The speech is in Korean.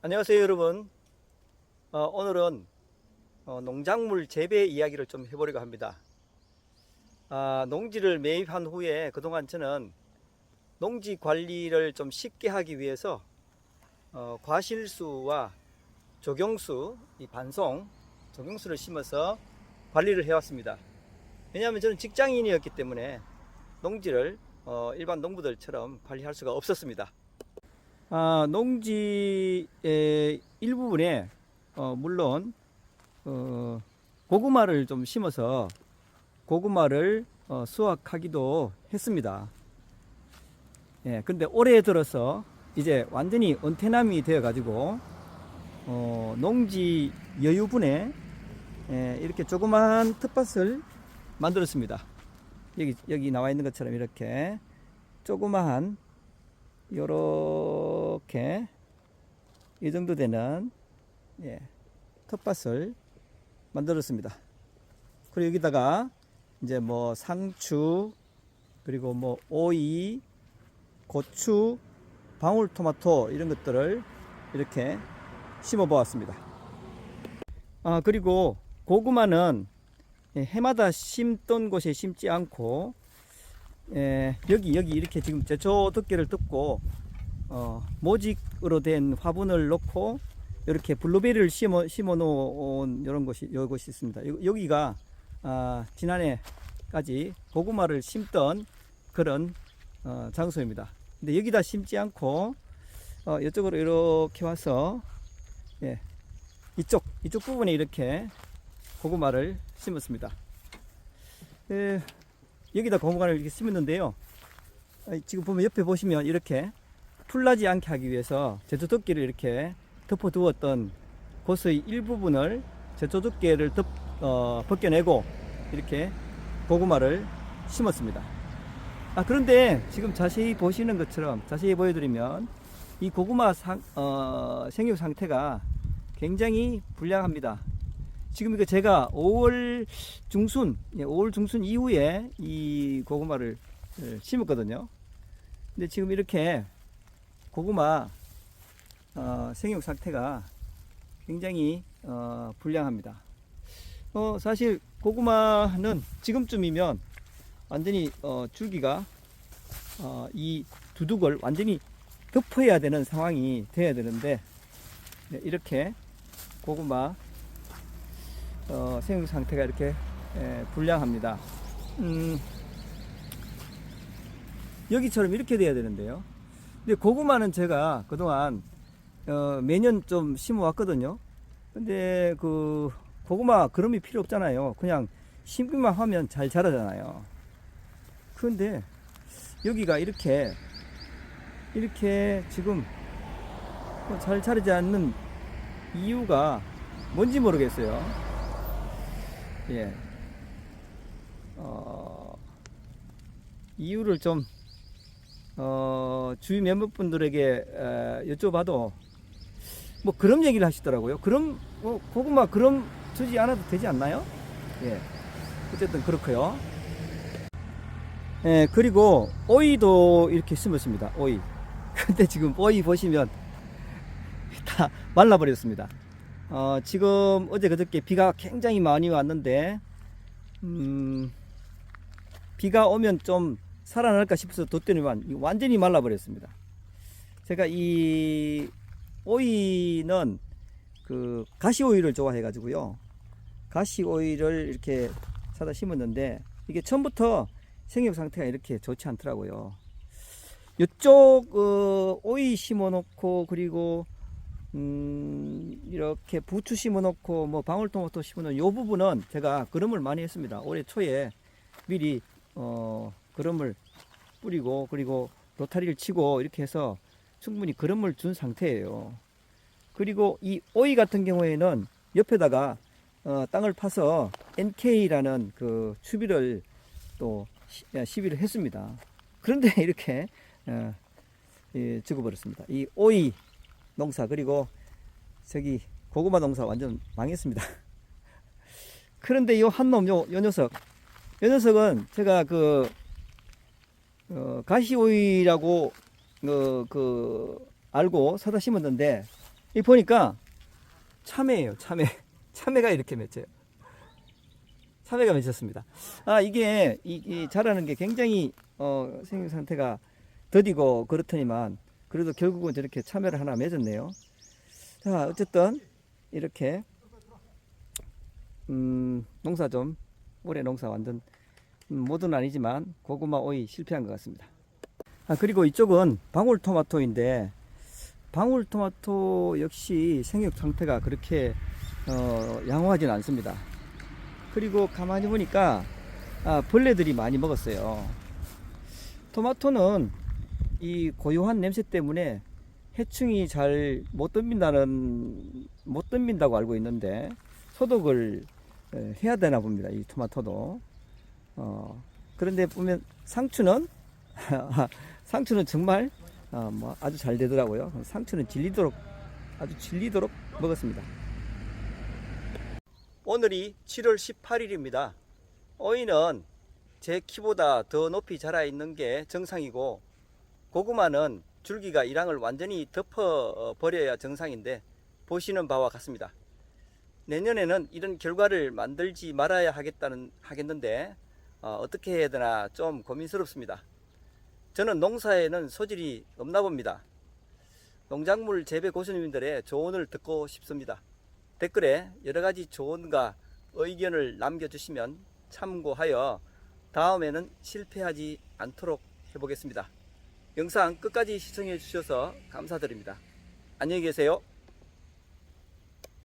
안녕하세요 여러분. 어, 오늘은 어, 농작물 재배 이야기를 좀 해보려고 합니다. 아, 농지를 매입한 후에 그동안 저는 농지 관리를 좀 쉽게 하기 위해서 어, 과실수와 조경수, 이 반송, 조경수를 심어서 관리를 해왔습니다. 왜냐하면 저는 직장인이었기 때문에 농지를 어, 일반 농부들처럼 관리할 수가 없었습니다 아, 농지의 일부분에 어, 물론 어, 고구마를 좀 심어서 고구마를 어, 수확하기도 했습니다. 예, 근데 올해 들어서 이제 완전히 은퇴남이 되어 가지고 어, 농지 여유분에 예, 이렇게 조그마한 텃밭을 만들었습니다. 여기 여기 나와 있는 것처럼 이렇게 조그마한 요렇게 이 정도 되는 예, 텃밭을 만들었습니다. 그리고 여기다가 이제 뭐 상추 그리고 뭐 오이, 고추, 방울토마토 이런 것들을 이렇게 심어 보았습니다. 아 그리고 고구마는 예, 해마다 심던 곳에 심지 않고 예, 여기 여기 이렇게 지금 제초 덮개를 뜯고 어, 모직으로 된 화분을 넣고 이렇게 블루베리를 심어 심어 놓은 이런 곳이 요것이 있습니다. 여- 여기가 아, 지난해까지 고구마를 심던 그런 어, 장소입니다. 근데 여기다 심지 않고 어, 이쪽으로 이렇게 와서 예, 이쪽 이쪽 부분에 이렇게 고구마를 심었습니다. 예, 여기다 고무관을 이렇게 심었는데요. 아, 지금 보면 옆에 보시면 이렇게 풀나지 않게 하기 위해서 제초덮개를 이렇게 덮어 두었던 곳의 일부분을 제초덮개를 덮, 어, 벗겨내고 이렇게 고구마를 심었습니다. 아, 그런데 지금 자세히 보시는 것처럼 자세히 보여드리면 이 고구마 상, 어, 생육 상태가 굉장히 불량합니다. 지금 이거 제가 5월 중순, 예, 5월 중순 이후에 이 고구마를 예, 심었거든요. 근데 지금 이렇게 고구마 어, 생육 상태가 굉장히 어, 불량합니다. 어, 사실 고구마는 지금쯤이면 완전히 어, 줄기가 어, 이 두둑을 완전히 덮어야 되는 상황이 돼야 되는데 네, 이렇게 고구마 어, 생육 상태가 이렇게 에, 불량합니다. 음, 여기처럼 이렇게 돼야 되는데요. 근데 고구마는 제가 그동안 어, 매년 좀 심어 왔거든요. 근데 그 고구마 그름이 필요 없잖아요. 그냥 심기만 하면 잘 자라잖아요. 그런데 여기가 이렇게 이렇게 지금 뭐잘 자라지 않는 이유가 뭔지 모르겠어요. 예. 어, 이유를 좀, 어, 주위 멤버분들에게 에, 여쭤봐도 뭐 그런 얘기를 하시더라고요. 그럼, 뭐, 고구마 그럼 주지 않아도 되지 않나요? 예. 어쨌든 그렇고요 예, 그리고 오이도 이렇게 심었습니다. 오이. 근데 지금 오이 보시면 다 말라버렸습니다. 어, 지금 어제 그저께 비가 굉장히 많이 왔는데, 음, 비가 오면 좀 살아날까 싶어서 뒀더니만 이 완전히 말라버렸습니다. 제가 이 오이는 그 가시 오이를 좋아해 가지고요. 가시 오이를 이렇게 사다 심었는데 이게 처음부터 생육 상태가 이렇게 좋지 않더라고요. 이쪽 어, 오이 심어놓고 그리고 음, 이렇게 부추 심어놓고 뭐 방울토마토 심어놓은 이 부분은 제가 그름을 많이 했습니다. 올해 초에 미리 어, 그름을 뿌리고 그리고 로타리를 치고 이렇게 해서 충분히 그름을 준 상태예요. 그리고 이 오이 같은 경우에는 옆에다가 어, 땅을 파서 NK라는 그 추비를 또 시- 야, 시비를 했습니다. 그런데 이렇게 어, 예, 죽어버렸습니다. 이 오이 농사 그리고 저기 고구마 농사 완전 망했습니다. 그런데 이 한 놈, 요, 요 녀석, 요 녀석은 제가 그 어, 가시오이라고 어, 그 알고 사다 심었는데 이 보니까 참외예요. 참외. 참외가 이렇게 맺혀요. 참외가 맺혔습니다. 아 이게 이, 이 자라는 게 굉장히 어, 생육 상태가 더디고 그렇더니만 그래도 결국은 저렇게 참외를 하나 맺었네요. 자 어쨌든 이렇게 음, 농사 좀 올해 농사 완전 음, 모든 아니지만 고구마 오이 실패한 것 같습니다. 아 그리고 이쪽은 방울토마토인데 방울토마토 역시 생육 상태가 그렇게 어, 양호하진 않습니다. 그리고 가만히 보니까 아, 벌레들이 많이 먹었어요. 토마토는 이 고요한 냄새 때문에 해충이 잘 못 덤빈다는 못 덤빈다고 알고 있는데 소독을 에, 해야 되나 봅니다. 이 토마토도. 어, 그런데 보면 상추는 상추는 정말 어, 뭐 아주 잘 되더라고요. 상추는 질리도록 아주 질리도록 먹었습니다. 오늘이 7월 18일입니다. 오이는 제 키보다 더 높이 자라 있는 게 정상이고 고구마는 줄기가 이랑을 완전히 덮어 버려야 정상인데 보시는 바와 같습니다. 내년에는 이런 결과를 만들지 말아야 하겠다는 하겠는데 어, 떻게 해야 되나 좀 고민스럽습니다. 저는 농사에는 소질이 없나 봅니다. 농작물 재배 고수님들의 조언을 듣고 싶습니다. 댓글에 여러 가지 조언과 의견을 남겨주시면 참고하여 다음에는 실패하지 않도록 해보겠습니다. 영상 끝까지 시청해 주셔서 감사드립니다. 안녕히 계세요.